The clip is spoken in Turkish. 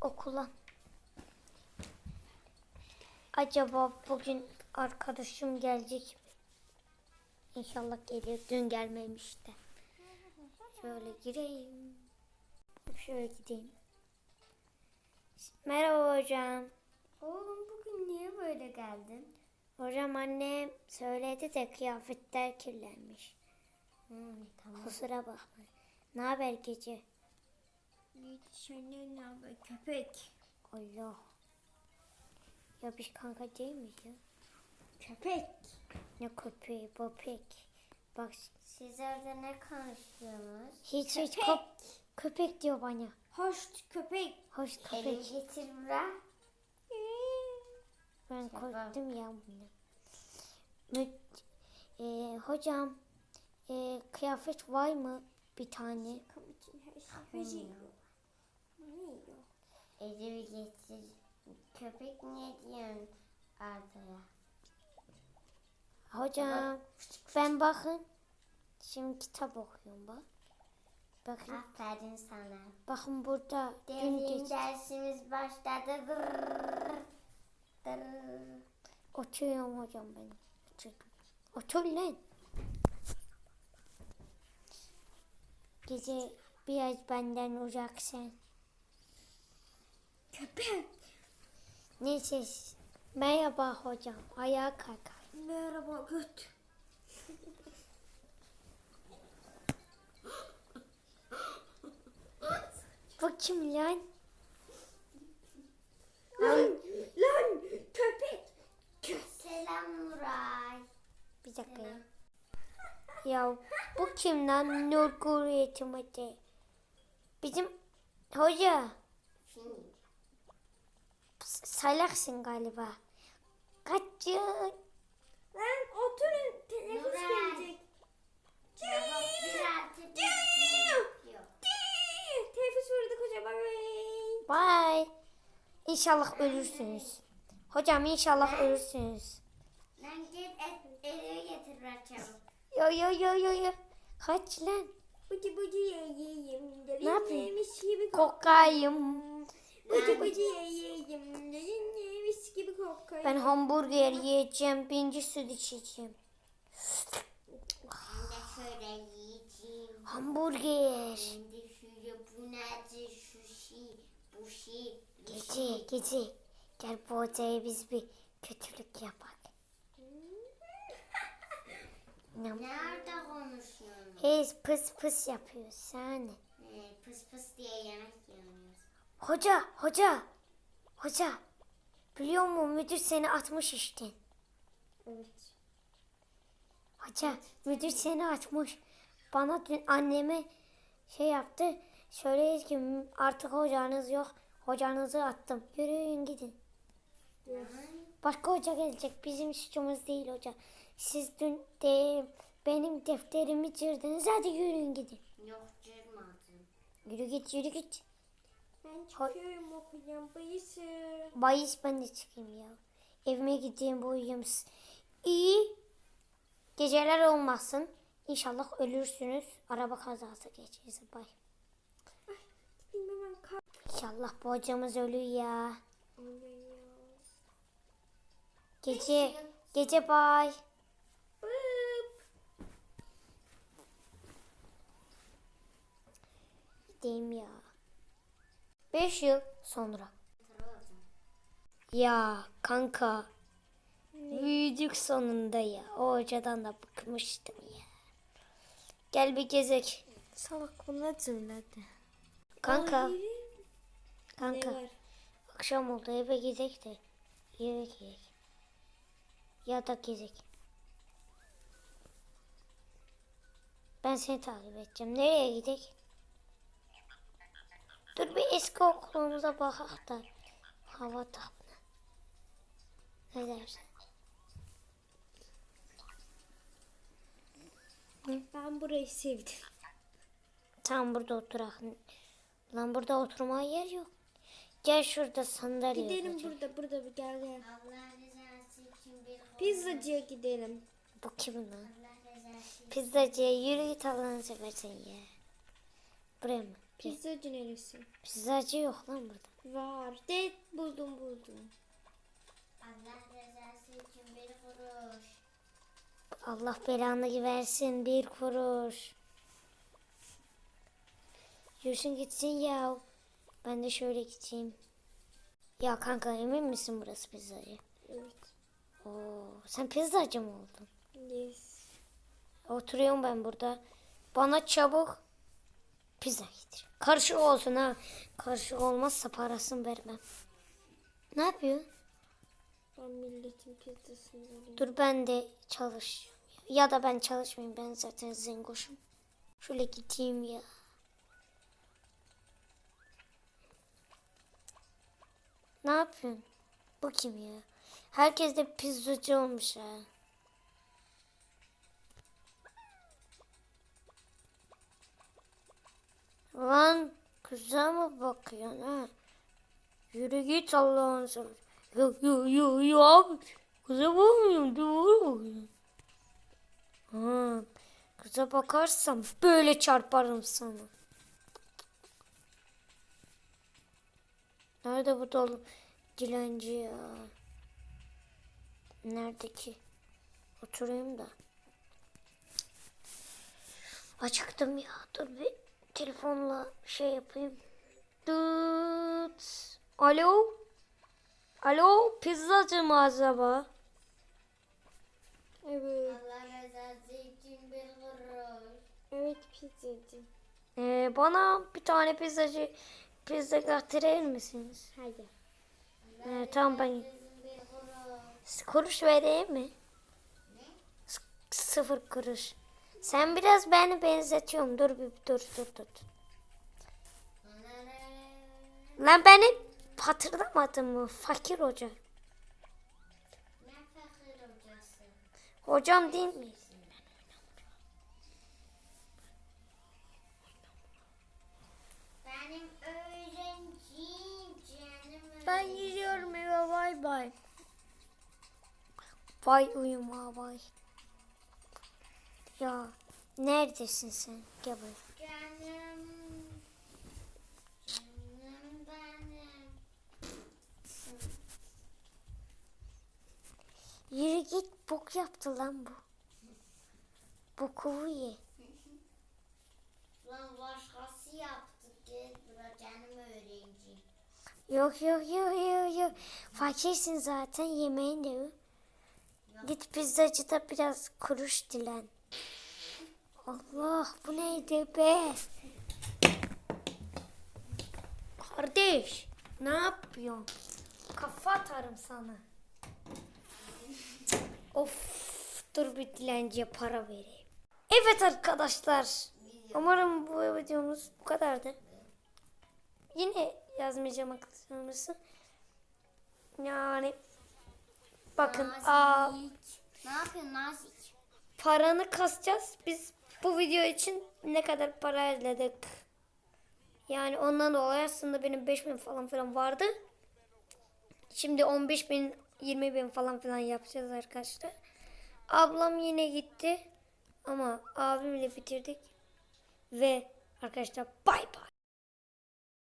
okula. Acaba bugün arkadaşım gelecek mi? İnşallah gelir. Dün gelmemişti. Şöyle gireyim. Şöyle gideyim. Merhaba hocam. Oğlum bugün niye böyle geldin? Hocam annem söyledi de kıyafetler kirlenmiş. Hmm, tamam. Kusura bakma. Ne haber gece? Ne haber köpek? Allah. Ya biz kanka değil miyiz ya? Köpek. Ne köpeği, köpek. Bak Siz orada ne konuşuyorsunuz? hiç hiç Köpek. köp köpek diyor bana. Hoş köpek. Hoş Elini köpek. getir bırak. Ben korktum ya bunu. Mü- e, hocam e, kıyafet var mı bir tane? Kamuçin her şey. Yiyor? Elini getir. Köpek ne diyorsun Arda'ya? Hocam ben bakın. Şimdi kitap okuyorum bak. Bakın. Aferin sana. Bakın burada Derin dersimiz başladı. Dırrrr. Dırrrr. Oturuyorum hocam ben. Oturdum. Otur lan. Gece biraz benden uzak sen. Köpek. Neyse. Merhaba hocam. Ayağa kalk. Merhaba göt. Bu kim lan? Lan, lan köpek. Selam Nuray. Bir dakika ya. Ya bu kim lan? Nurgul Yetimati. Bizim hoca. Fini. Salaksın galiba. Kaçın. Lan oturun teneffüs gelecek. Teneffüs vurdu koca bay. Bye. İnşallah ölürsünüz. Hocam inşallah ölürsünüz. Lan git et, elimi getir ver çabuk. Yo yo yo yo yo. Kaç lan. Bıcı bıcı yiyeyim. Ne yapayım? Kokayım. Bıcı bıcı yiyeyim. Gibi kokayım. Ben hamburger yiyeceğim. Birinci süt içeceğim. Ben de şöyle yiyeceğim. Hamburger. Ben de şöyle bu nedir şu şey bu şey. bu Gece şey. gece. Gel bu odaya biz bir kötülük yapak. Ne? Nerede konuşuyorsun? Hiç pıs pıs yapıyoruz. Sahne. Ee, pıs pıs diye yemek yiyoruz. Hoca, hoca, hoca. Biliyor musun müdür seni atmış işte. Evet. Hoca, müdür seni atmış. Bana dün anneme şey yaptı. Söyledi ki artık hocanız yok. Hocanızı attım. Yürüyün gidin. Başka hoca gelecek. Bizim suçumuz değil hoca. Siz dün de benim defterimi cırdınız. Hadi yürüyün gidin. Yok cırmadım. Yürü git, yürü git. Ben çıkıyorum okuyacağım bayısı. Bayis ben de çıkayım ya. Evime gideyim uyuyayım. İyi geceler olmasın. İnşallah ölürsünüz. Araba kazası geçirse bay. Bilmem ben kar. İnşallah bu hocamız ölür ya. Gece gece bay. Gideyim ya. Beş yıl sonra. Ya kanka. Büyüdük sonunda ya. O hocadan da bıkmıştım ya. Gel bir gezek. Salak bunlar zırladı. Kanka. Ne Kanka. Akşam oldu eve gidek de yemek yiyek. Ya da gezek. Ben seni takip edeceğim. Nereye gidek? Eski okulumuza bakak da. Hava tatlı. Ne dersin? Ben burayı sevdim. Tam burada oturak. Lan burada oturmaya yer yok. Gel şurada sandalye Gidelim olacak. burada burada bir gel gel. Pizzacıya gidelim. Bu kimin lan? Pizzacıya yürü git Allah'ını seversen ya. Buraya mı? Pizzacı neresi? Pizzacı yok lan burada. Var. De buldum buldum. Allah rızası için bir kuruş. Allah belanı versin bir kuruş. Yürüsün gitsin ya. Ben de şöyle gideyim. Ya kanka emin misin burası pizzacı? Evet. Oo, sen pizzacı mı oldun? Yes. Oturuyorum ben burada. Bana çabuk pizza getir. Karışık olsun ha. Karışık olmazsa parasını vermem. Ne yapıyor? Ben milletin pizzasını alayım. Dur ben de çalış. Ya da ben çalışmayayım. Ben zaten zengoşum. Şöyle gideyim ya. Ne yapıyorsun? Bu kim ya? Herkes de pizzacı olmuş ha. Lan kıza mı bakıyorsun ha? Yürü git Allah'ın seversen. Yok yok yok yok abi. Kıza bakmıyorum. Duvara bakıyorum. Ha, kıza bakarsam böyle çarparım sana. Nerede bu dolu dilenci ya? Nerede ki? Oturayım da. Acıktım ya. Dur bir telefonla şey yapayım. Dıt. Alo? Alo? Pizzacı mı acaba? Evet. Allah rızası için bir kuruş. Evet pizzacı. Ee, bana bir tane pizzacı pizza getirir misiniz? Hayır. Ee, tamam ben kuruş. vereyim mi? S- sıfır kuruş. Sen biraz beni benzetiyorsun. Dur bir dur dur dur. Lan beni hatırlamadın mı? Fakir hoca. Ne fakir hocası? Hocam değil mi? Benim öğrencim canım Ben gidiyorum eve bay bay. Vay uyuma vay. Ya neredesin sen? Gel buraya. Canım. Canım benim. Yürü git bok yaptı lan bu. Bokuvu ye. Lan başkası yaptı. Gel bura canım öğrencim. Yok yok yok yok yok. Fakirsin zaten yemeğin de yok. Git pizzacıda biraz kuruş dilen. Allah bu neydi be? Kardeş ne yapıyorsun? Kafa atarım sana. Of dur bir dilenciye para vereyim. Evet arkadaşlar. Umarım bu videomuz bu kadardı. Yine yazmayacağım akıllısı. Yani bakın aa, Nazik. Ne yapıyorsun Nazik? Paranı kasacağız. Biz bu video için ne kadar para elledik. Yani ondan dolayı aslında benim 5000 falan filan vardı. Şimdi 15 bin 20 bin falan filan yapacağız arkadaşlar. Ablam yine gitti. Ama abimle bitirdik. Ve arkadaşlar bay bay.